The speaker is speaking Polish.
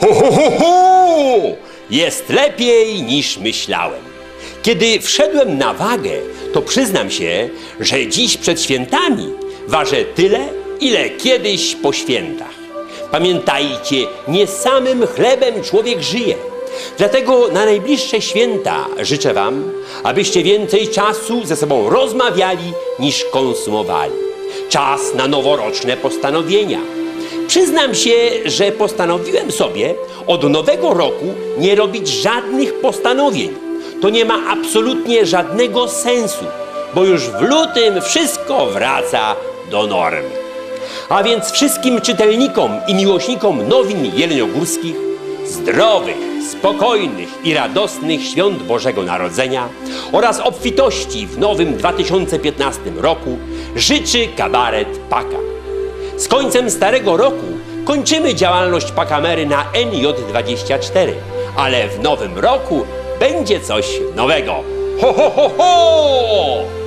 Ho, ho, ho, ho! Jest lepiej niż myślałem. Kiedy wszedłem na wagę, to przyznam się, że dziś przed świętami ważę tyle, ile kiedyś po świętach. Pamiętajcie, nie samym chlebem człowiek żyje. Dlatego na najbliższe święta życzę Wam, abyście więcej czasu ze sobą rozmawiali niż konsumowali. Czas na noworoczne postanowienia. Przyznam się, że postanowiłem sobie od nowego roku nie robić żadnych postanowień. To nie ma absolutnie żadnego sensu, bo już w lutym wszystko wraca do normy. A więc wszystkim czytelnikom i miłośnikom nowin jeleniogórskich zdrowych, spokojnych i radosnych świąt Bożego Narodzenia oraz obfitości w nowym 2015 roku życzy kabaret Paka. Z końcem starego roku kończymy działalność Pakamery na NJ24, ale w nowym roku będzie coś nowego. Ho, ho, ho, ho!